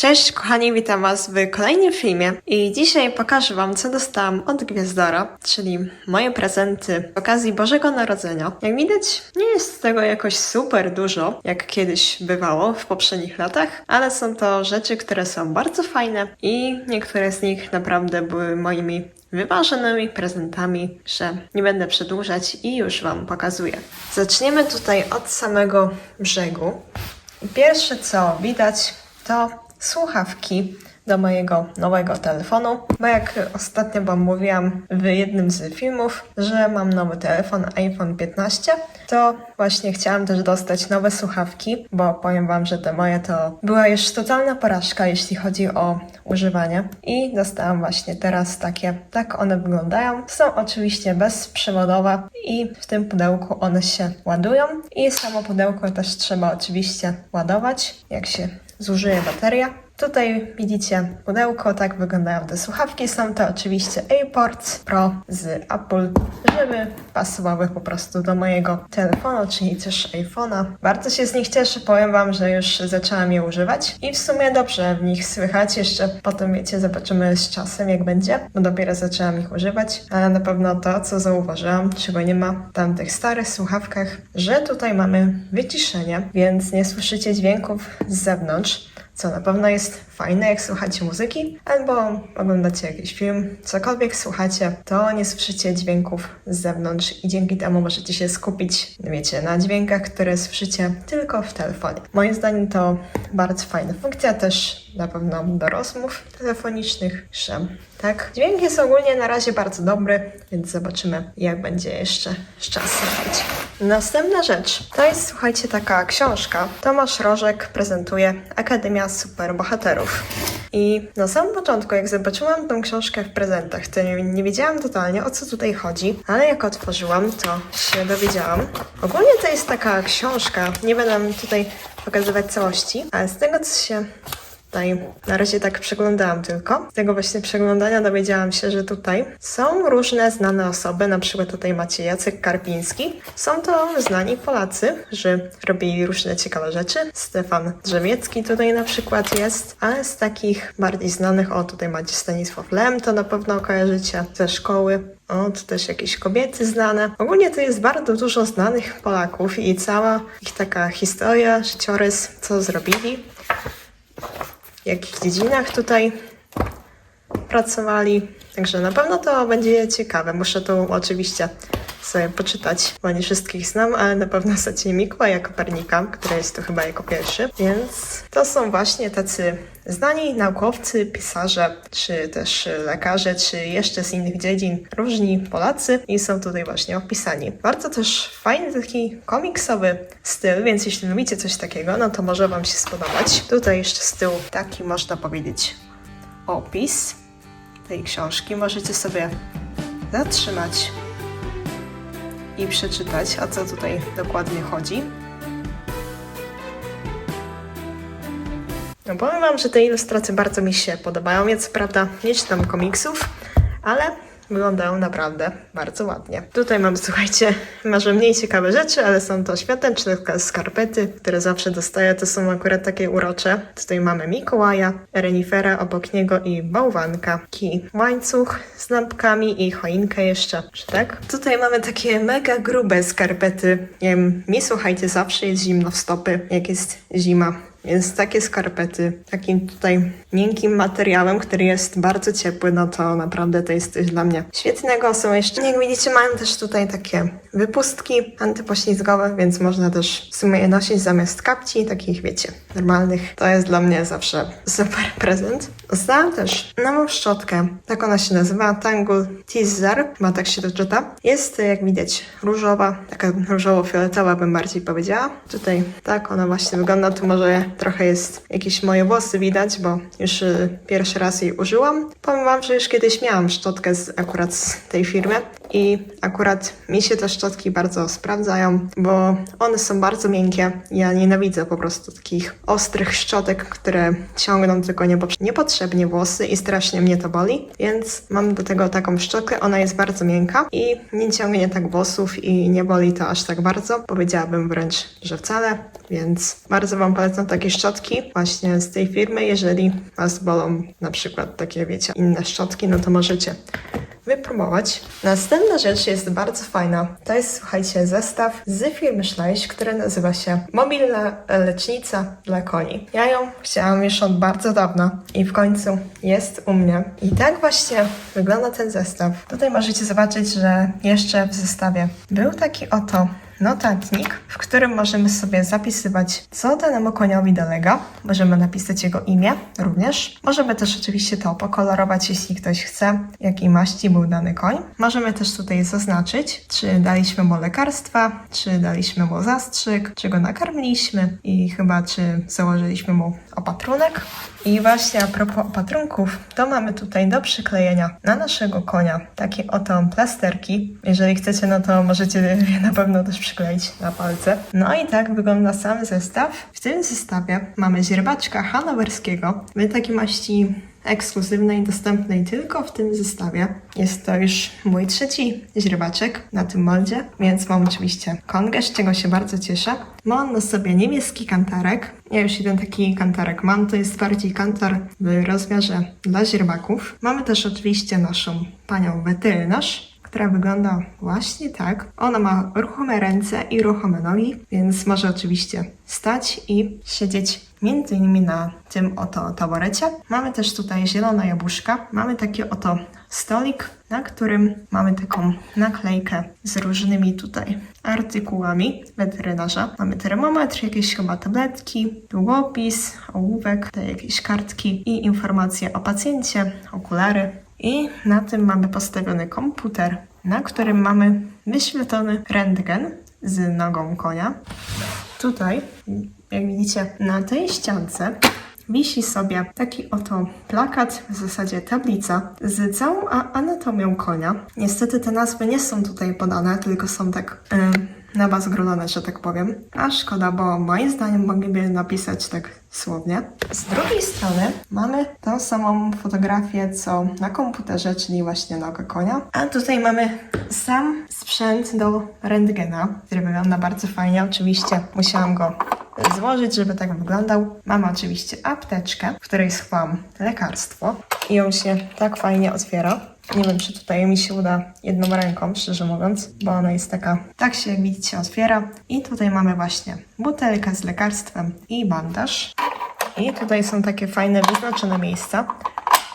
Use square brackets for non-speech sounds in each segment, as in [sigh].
Cześć kochani, witam Was w kolejnym filmie i dzisiaj pokażę Wam, co dostałam od Gwiazdora, czyli moje prezenty z okazji Bożego Narodzenia. Jak widać, nie jest tego jakoś super dużo, jak kiedyś bywało w poprzednich latach, ale są to rzeczy, które są bardzo fajne i niektóre z nich naprawdę były moimi wyważonymi prezentami, że nie będę przedłużać i już Wam pokazuję. Zaczniemy tutaj od samego brzegu. Pierwsze co widać to słuchawki do mojego nowego telefonu, bo jak ostatnio Wam mówiłam w jednym z filmów, że mam nowy telefon iPhone 15, to właśnie chciałam też dostać nowe słuchawki, bo powiem Wam, że te moje to była już totalna porażka, jeśli chodzi o używanie i dostałam właśnie teraz takie, tak one wyglądają. Są oczywiście bezprzewodowe i w tym pudełku one się ładują i samo pudełko też trzeba oczywiście ładować, jak się zużyje bateria. Tutaj widzicie pudełko, tak wyglądają te słuchawki. Są to oczywiście AirPods Pro z Apple, żeby pasowały po prostu do mojego telefonu, czyli też iPhone'a. Bardzo się z nich cieszę, powiem Wam, że już zaczęłam je używać i w sumie dobrze w nich słychać. Jeszcze potem, wiecie, zobaczymy z czasem, jak będzie, bo dopiero zaczęłam ich używać, ale na pewno to, co zauważyłam, czego nie ma w tamtych starych słuchawkach, że tutaj mamy wyciszenie, więc nie słyszycie dźwięków z zewnątrz co na pewno jest fajne, jak słuchacie muzyki albo oglądacie jakiś film, cokolwiek słuchacie, to nie słyszycie dźwięków z zewnątrz i dzięki temu możecie się skupić, wiecie, na dźwiękach, które słyszycie tylko w telefonie. Moim zdaniem to bardzo fajna funkcja, też na pewno do rozmów telefonicznych, że tak. Dźwięk jest ogólnie na razie bardzo dobry, więc zobaczymy, jak będzie jeszcze z czasem. Następna rzecz to jest, słuchajcie, taka książka. Tomasz Rożek prezentuje Akademia Superbohaterów. I na samym początku, jak zobaczyłam tą książkę w prezentach, to nie, nie wiedziałam totalnie o co tutaj chodzi, ale jak otworzyłam, to się dowiedziałam. Ogólnie to jest taka książka, nie będę tutaj pokazywać całości, ale z tego co się Tutaj na razie tak przeglądałam tylko. Z tego właśnie przeglądania dowiedziałam się, że tutaj są różne znane osoby, na przykład tutaj macie Jacek Karpiński. Są to znani Polacy, że robili różne ciekawe rzeczy. Stefan Drzewiecki tutaj na przykład jest, ale z takich bardziej znanych, o tutaj macie Stanisław Lem, to na pewno kojarzycie ze szkoły. O, tu też jakieś kobiety znane. Ogólnie to jest bardzo dużo znanych Polaków i cała ich taka historia, życiorys, co zrobili jakich dziedzinach tutaj pracowali. Także na pewno to będzie ciekawe. Muszę tu oczywiście sobie poczytać, bo nie wszystkich znam, ale na pewno [laughs] znacie Mikołaja Kopernika, który jest tu chyba jako pierwszy. Więc to są właśnie tacy znani naukowcy, pisarze, czy też lekarze, czy jeszcze z innych dziedzin, różni Polacy i są tutaj właśnie opisani. Bardzo też fajny taki komiksowy styl, więc jeśli lubicie coś takiego, no to może Wam się spodobać. Tutaj jeszcze z tyłu taki można powiedzieć opis tej książki. Możecie sobie zatrzymać i przeczytać, o co tutaj dokładnie chodzi. No powiem Wam, że te ilustracje bardzo mi się podobają. Co prawda nie czytam komiksów, ale wyglądają naprawdę bardzo ładnie. Tutaj mam, słuchajcie, może mniej ciekawe rzeczy, ale są to świąteczne skarpety, które zawsze dostaję. To są akurat takie urocze. Tutaj mamy Mikołaja, renifera obok niego i bałwanka. Taki łańcuch z lampkami i choinkę jeszcze, czy tak? Tutaj mamy takie mega grube skarpety. Nie wiem, mi słuchajcie, zawsze jest zimno w stopy, jak jest zima. Więc takie skarpety, takim tutaj miękkim materiałem, który jest bardzo ciepły, no to naprawdę to jest coś dla mnie świetnego. Są jeszcze, jak widzicie, mają też tutaj takie wypustki antypoślizgowe, więc można też w sumie je nosić zamiast kapci, takich wiecie, normalnych. To jest dla mnie zawsze super [laughs] prezent. Dostałam też nową szczotkę, tak ona się nazywa, Tangle Teaser, chyba tak się to czyta. Jest, jak widać, różowa, taka różowo-fioletowa bym bardziej powiedziała. Tutaj tak ona właśnie wygląda, tu może trochę jest jakieś moje włosy widać, bo już y, pierwszy raz jej użyłam. Powiem wam, że już kiedyś miałam szczotkę z, akurat z tej firmy i akurat mi się te szczotki bardzo sprawdzają, bo one są bardzo miękkie. Ja nienawidzę po prostu takich ostrych szczotek, które ciągną tylko niepo- niepotrzebnie włosy i strasznie mnie to boli, więc mam do tego taką szczotkę, ona jest bardzo miękka i nie ciągnie tak włosów i nie boli to aż tak bardzo. Powiedziałabym wręcz, że wcale, więc bardzo wam polecam tak takie szczotki właśnie z tej firmy. Jeżeli Was bolą na przykład takie, wiecie, inne szczotki, no to możecie wypróbować. Następna rzecz jest bardzo fajna. To jest, słuchajcie, zestaw z firmy Schleich, który nazywa się Mobilna Lecznica dla koni. Ja ją chciałam już od bardzo dawna i w końcu jest u mnie. I tak właśnie wygląda ten zestaw. Tutaj możecie zobaczyć, że jeszcze w zestawie był taki oto notatnik, w którym możemy sobie zapisywać, co danemu koniowi dolega. Możemy napisać jego imię również. Możemy też oczywiście to pokolorować, jeśli ktoś chce, jakiej maści był dany koń. Możemy też tutaj zaznaczyć, czy daliśmy mu lekarstwa, czy daliśmy mu zastrzyk, czy go nakarmiliśmy i chyba czy założyliśmy mu opatrunek. I właśnie a propos opatrunków, to mamy tutaj do przyklejenia na naszego konia takie oto plasterki. Jeżeli chcecie, no to możecie je na pewno też przykleić na palce. No i tak wygląda sam zestaw. W tym zestawie mamy źrebaczka hanowerskiego. My takiej maści ekskluzywnej, dostępnej tylko w tym zestawie. Jest to już mój trzeci źrebaczek na tym moldzie, więc mam oczywiście kongę, z czego się bardzo cieszę. Ma on na sobie niebieski kantarek. Ja już jeden taki kantarek mam, to jest bardziej kantar w rozmiarze dla źrebaków. Mamy też oczywiście naszą panią weterynarz, która wygląda właśnie tak. Ona ma ruchome ręce i ruchome nogi, więc może oczywiście stać i siedzieć między innymi na tym oto taborecie. Mamy też tutaj zielone jabłuszka. Mamy taki oto stolik, na którym mamy taką naklejkę z różnymi tutaj artykułami weterynarza. Mamy termometr, jakieś chyba tabletki, długopis, ołówek, jakieś kartki i informacje o pacjencie, okulary. I na tym mamy postawiony komputer, na którym mamy wyświetlony rentgen z nogą konia. Tutaj, jak widzicie, na tej ściance wisi sobie taki oto plakat, w zasadzie tablica z całą anatomią konia. Niestety te nazwy nie są tutaj podane, tylko są tak y, na was grolone, że tak powiem. A szkoda, bo moim zdaniem mogliby napisać tak słownie. Z drugiej strony mamy tą samą fotografię, co na komputerze, czyli właśnie nogę konia. A tutaj mamy sam sprzęt do rentgena, który wygląda bardzo fajnie. Oczywiście musiałam go złożyć, żeby tak wyglądał. Mamy oczywiście apteczkę, w której schowałam lekarstwo i on się tak fajnie otwiera. Nie wiem, czy tutaj mi się uda jedną ręką, szczerze mówiąc, bo ona jest taka, tak się jak widzicie otwiera. I tutaj mamy właśnie butelkę z lekarstwem i bandaż. I tutaj są takie fajne wyznaczone miejsca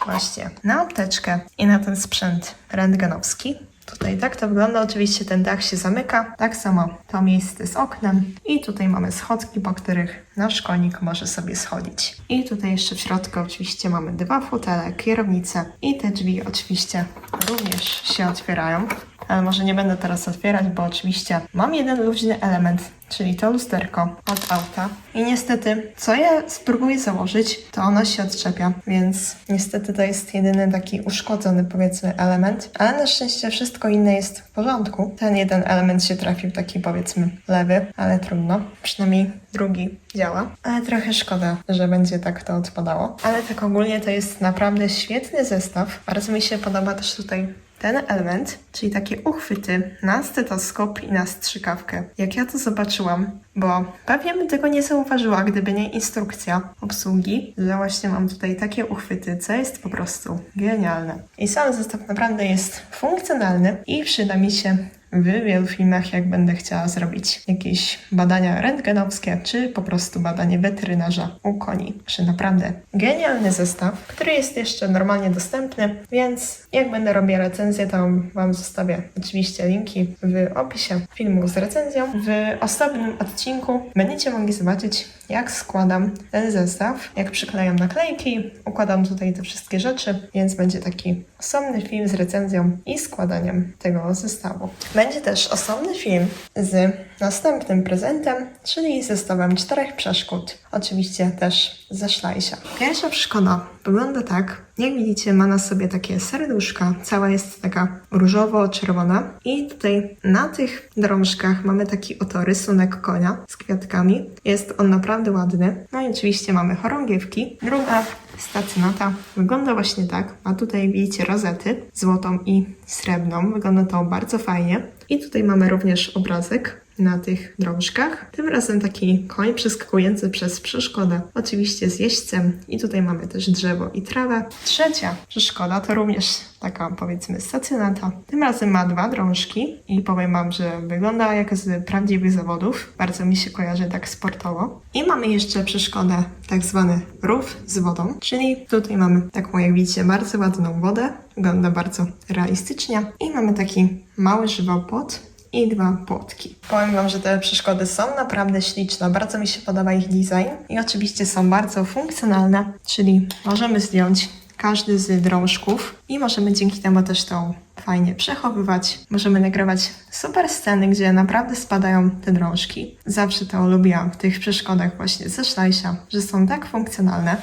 właśnie na apteczkę i na ten sprzęt rentgenowski. Tutaj tak to wygląda, oczywiście ten dach się zamyka, tak samo to miejsce z oknem i tutaj mamy schodki, po których nasz konik może sobie schodzić. I tutaj jeszcze w środku oczywiście mamy dwa fotele, kierownicę i te drzwi oczywiście również się otwierają. Ale może nie będę teraz otwierać, bo oczywiście mam jeden luźny element, czyli to lusterko od auta. I niestety, co ja spróbuję założyć, to ono się odczepia, więc niestety to jest jedyny taki uszkodzony, powiedzmy, element. Ale na szczęście wszystko inne jest w porządku. Ten jeden element się trafił, taki powiedzmy lewy, ale trudno. Przynajmniej drugi działa. Ale trochę szkoda, że będzie tak to odpadało. Ale tak ogólnie to jest naprawdę świetny zestaw. Bardzo mi się podoba też tutaj ten element, czyli takie uchwyty na stetoskop i na strzykawkę. Jak ja to zobaczyłam, bo pewnie bym tego nie zauważyła, gdyby nie instrukcja obsługi, że właśnie mam tutaj takie uchwyty, co jest po prostu genialne. I sam zestaw naprawdę jest funkcjonalny i przyda mi się w wielu filmach, jak będę chciała zrobić jakieś badania rentgenowskie, czy po prostu badanie weterynarza u koni. Czy naprawdę genialny zestaw, który jest jeszcze normalnie dostępny, więc jak będę robiła recenzję, to Wam zostawię oczywiście linki w opisie filmu z recenzją. W osobnym odcinku będziecie mogli zobaczyć, jak składam ten zestaw, jak przyklejam naklejki, układam tutaj te wszystkie rzeczy, więc będzie taki osobny film z recenzją i składaniem tego zestawu. Będzie też osobny film z następnym prezentem, czyli zestawem czterech przeszkód. Oczywiście też ze szlajsia. Pierwsza przeszkoda wygląda tak. Jak widzicie, ma na sobie takie serduszka. Cała jest taka różowo-czerwona. I tutaj na tych drążkach mamy taki oto rysunek konia z kwiatkami. Jest on naprawdę ładny. No i oczywiście mamy chorągiewki. Druga stacjonata wygląda właśnie tak. Ma tutaj, widzicie, rozety złotą i srebrną. Wygląda to bardzo fajnie. I tutaj mamy również obrazek na tych drążkach. Tym razem taki koń przeskakujący przez przeszkodę, oczywiście z jeźdźcem i tutaj mamy też drzewo i trawę. Trzecia przeszkoda to również taka powiedzmy stacjonata. Tym razem ma dwa drążki i powiem wam, że wygląda jak z prawdziwych zawodów. Bardzo mi się kojarzy tak sportowo. I mamy jeszcze przeszkodę tak zwany rów z wodą, czyli tutaj mamy taką jak widzicie bardzo ładną wodę. Wygląda bardzo realistycznie i mamy taki mały żywopłot i dwa płotki. Powiem Wam, że te przeszkody są naprawdę śliczne, bardzo mi się podoba ich design i oczywiście są bardzo funkcjonalne, czyli możemy zdjąć każdy z drążków i możemy dzięki temu też tą fajnie przechowywać. Możemy nagrywać super sceny, gdzie naprawdę spadają te drążki. Zawsze to lubiłam w tych przeszkodach właśnie ze Szlajsia, że są tak funkcjonalne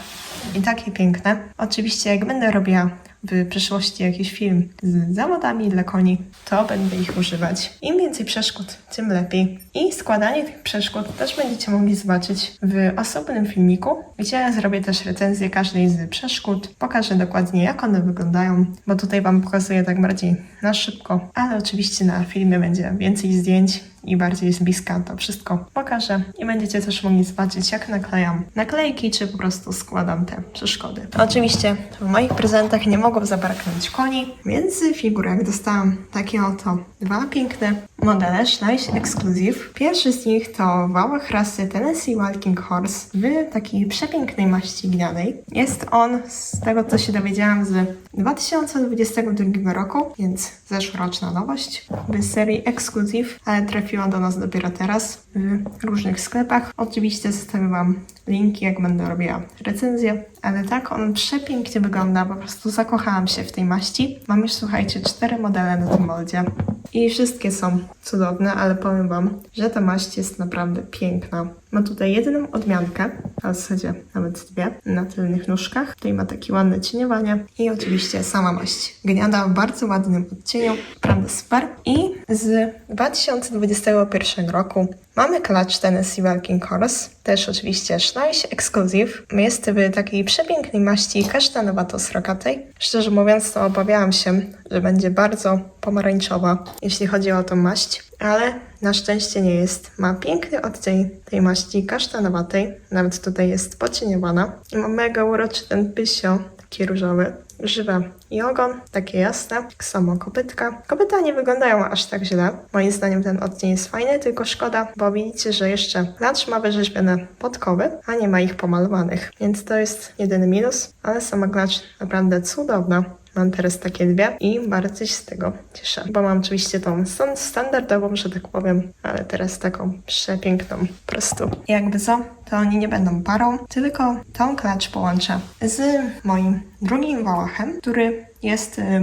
i takie piękne. Oczywiście jak będę robiła w przyszłości jakiś film z zawodami dla koni, to będę ich używać. Im więcej przeszkód, tym lepiej. I składanie tych przeszkód też będziecie mogli zobaczyć w osobnym filmiku, gdzie zrobię też recenzję każdej z przeszkód. Pokażę dokładnie, jak one wyglądają, bo tutaj Wam pokazuję tak bardziej na szybko, ale oczywiście na filmie będzie więcej zdjęć i bardziej z bliska to wszystko pokażę i będziecie też mogli zobaczyć jak naklejam naklejki, czy po prostu składam te przeszkody. Oczywiście w moich prezentach nie mogło zabraknąć koni, więc z figurek dostałam takie oto dwa piękne modele Schleich Exclusive. Pierwszy z nich to wałach rasy Tennessee Walking Horse w takiej przepięknej maści gnianej. Jest on, z tego co się dowiedziałam, z 2022 roku, więc zeszłoroczna nowość w serii Exclusive, ale trafiła do nas dopiero teraz w różnych sklepach. Oczywiście zostawię Wam linki, jak będę robiła recenzję, ale tak on przepięknie wygląda, po prostu zakochałam się w tej maści. Mam już, słuchajcie, cztery modele na tym moldzie i wszystkie są cudowne, ale powiem Wam, że ta maść jest naprawdę piękna. Ma tutaj jedną odmiankę, a w zasadzie nawet dwie, na tylnych nóżkach. Tutaj ma takie ładne cieniowanie i oczywiście sama maść gniada w bardzo ładnym odcieniu, naprawdę super. I z 2021 roku mamy klacz Tennessee Walking Horse, też oczywiście Schleich Exclusive. Jest w takiej przepięknej maści kasztanowato-srokatej. Szczerze mówiąc, to obawiałam się, że będzie bardzo pomarańczowa, jeśli chodzi o tą maść, ale na szczęście nie jest. Ma piękny odcień tej maści kasztanowatej, nawet tutaj jest pocieniowana. I ma mega uroczy ten pysio, taki różowy. Żywe i ogon, takie jasne, tak samo kopytka. Kopyta nie wyglądają aż tak źle. Moim zdaniem ten odcień jest fajny, tylko szkoda, bo widzicie, że jeszcze klacz ma wyrzeźbione podkowy, a nie ma ich pomalowanych. Więc to jest jedyny minus, ale sama klacz naprawdę cudowna. Mam teraz takie dwie i bardzo się z tego cieszę, bo mam oczywiście tą stan- standardową, że tak powiem, ale teraz taką przepiękną po prostu. Jakby co, to oni nie będą parą, tylko tą klacz połączę z moim drugim wałachem, który jest y,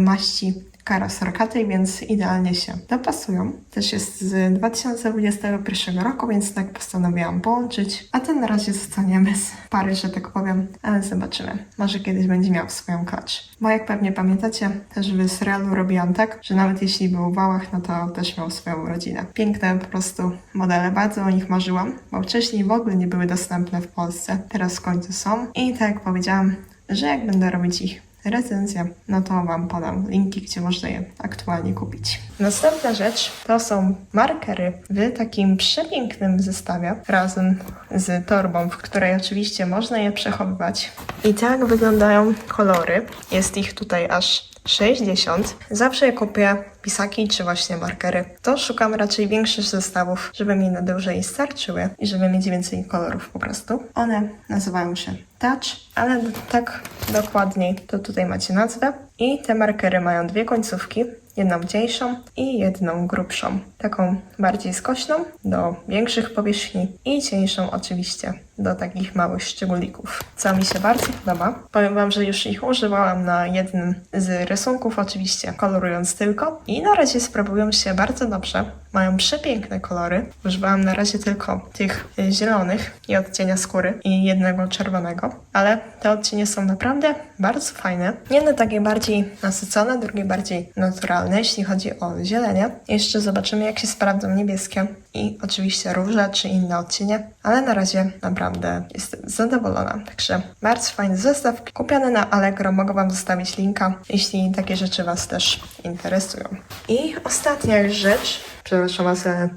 maści karosarkatej, więc idealnie się dopasują. Też jest z 2021 roku, więc tak postanowiłam połączyć. A ten na razie zostanie bez pary, że tak powiem, ale zobaczymy. Może kiedyś będzie miał swoją klacz. Bo jak pewnie pamiętacie, też w serialu robiłam tak, że nawet jeśli był w wałach, no to też miał swoją rodzinę. Piękne po prostu modele, bardzo o nich marzyłam, bo wcześniej w ogóle nie były dostępne w Polsce. Teraz w końcu są. I tak jak powiedziałam, że jak będę robić ich recenzję, no to Wam podam linki, gdzie można je aktualnie kupić. Następna rzecz to są markery w takim przepięknym zestawie razem z torbą, w której oczywiście można je przechowywać. I tak wyglądają kolory. Jest ich tutaj aż 60. Zawsze jak kupuję pisaki czy właśnie markery, to szukam raczej większych zestawów, żeby mi na dłużej starczyły i żeby mieć więcej kolorów po prostu. One nazywają się Touch, ale tak dokładniej to tutaj macie nazwę. I te markery mają dwie końcówki, jedną cieńszą i jedną grubszą. Taką bardziej skośną do większych powierzchni i cieńszą oczywiście do takich małych szczególików, co mi się bardzo podoba. Powiem Wam, że już ich używałam na jednym z rysunków, oczywiście kolorując tylko i na razie sprawują się bardzo dobrze. Mają przepiękne kolory. Używałam na razie tylko tych zielonych i odcienia skóry i jednego czerwonego, ale te odcienie są naprawdę bardzo fajne. Jedne takie bardziej nasycone, drugie bardziej naturalne, jeśli chodzi o zielenie. Jeszcze zobaczymy, jak się sprawdzą niebieskie i oczywiście róże czy inne odcienie, ale na razie naprawdę jestem zadowolona. Także bardzo fajny zestaw, kupiony na Allegro, mogę Wam zostawić linka, jeśli takie rzeczy Was też interesują. I ostatnia już rzecz, przepraszam Was, ale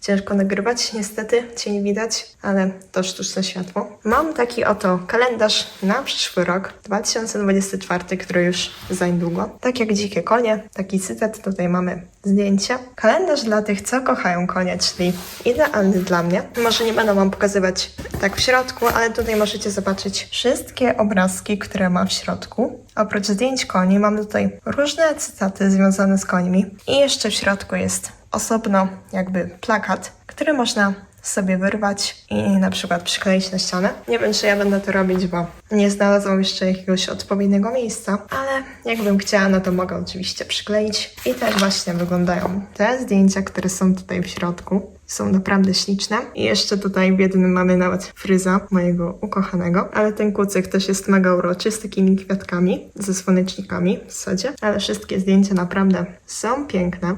ciężko nagrywać, niestety, cię nie widać, ale to sztuczne światło. Mam taki oto kalendarz na przyszły rok, 2024, który już za niedługo. Tak jak dzikie konie, taki cytat, tutaj mamy zdjęcia. Kalendarz dla tych, co kochają konie, czyli idealny dla mnie. Może nie będę wam pokazywać tak w środku, ale tutaj możecie zobaczyć wszystkie obrazki, które ma w środku. Oprócz zdjęć koni mam tutaj różne cytaty związane z końmi. I jeszcze w środku jest osobno jakby plakat, który można sobie wyrwać i na przykład przykleić na ścianę. Nie wiem, czy ja będę to robić, bo nie znalazłam jeszcze jakiegoś odpowiedniego miejsca, ale jakbym chciała, no to mogę oczywiście przykleić. I tak właśnie wyglądają te zdjęcia, które są tutaj w środku. Są naprawdę śliczne. I jeszcze tutaj w jednym mamy nawet fryza mojego ukochanego. Ale ten kucyk też jest mega uroczy, z takimi kwiatkami, ze słonecznikami w sadzie. Ale wszystkie zdjęcia naprawdę są piękne.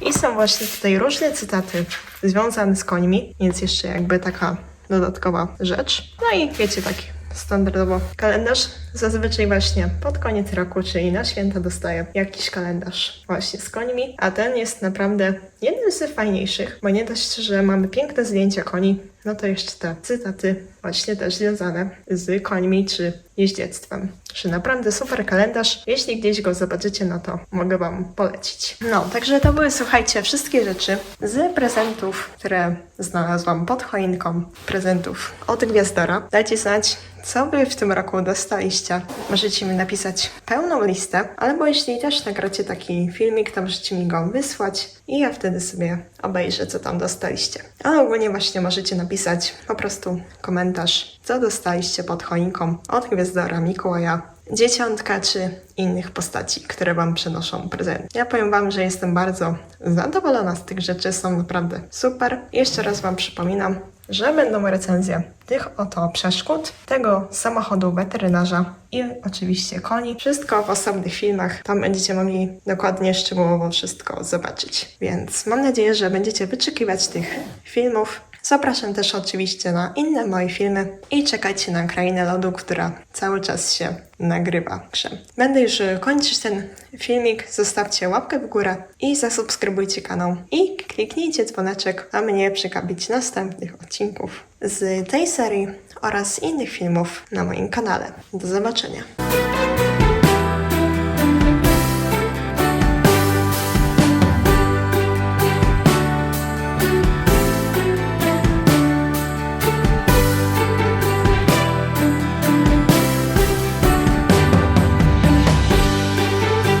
I są właśnie tutaj różne cytaty związane z końmi, więc jeszcze jakby taka dodatkowa rzecz. No i wiecie, taki standardowo kalendarz. Zazwyczaj właśnie pod koniec roku, czyli na święta dostaję jakiś kalendarz właśnie z końmi, a ten jest naprawdę jednym z fajniejszych, bo nie dość, że mamy piękne zdjęcia koni, no to jeszcze te cytaty właśnie też związane z końmi czy jeździectwem. Że naprawdę super kalendarz. Jeśli gdzieś go zobaczycie, no to mogę Wam polecić. No, także to były, słuchajcie, wszystkie rzeczy z prezentów, które znalazłam pod choinką. Prezentów od Gwiazdora. Dajcie znać, co Wy w tym roku dostaliście. Możecie mi napisać pełną listę, albo jeśli też nagracie taki filmik, to możecie mi go wysłać i ja wtedy sobie obejrzę, co tam dostaliście. Ale ogólnie właśnie możecie napisać po prostu komentarz, co dostaliście pod choinką od Gwiazdora, Mikołaja, Dzieciątka czy innych postaci, które Wam przynoszą prezent. Ja powiem Wam, że jestem bardzo zadowolona z tych rzeczy, są naprawdę super. Jeszcze raz Wam przypominam, że będą recenzje tych oto przeszkód, tego samochodu weterynarza i oczywiście koni. Wszystko w osobnych filmach. Tam będziecie mogli dokładnie, szczegółowo wszystko zobaczyć. Więc mam nadzieję, że będziecie wyczekiwać tych filmów. Zapraszam też oczywiście na inne moje filmy i czekajcie na Krainę Lodu, która cały czas się nagrywa. Będę już kończyć ten filmik. Zostawcie łapkę w górę i zasubskrybujcie kanał i kliknijcie dzwoneczek, a mnie przekapić następnych odcinków z tej serii oraz innych filmów na moim kanale. Do zobaczenia.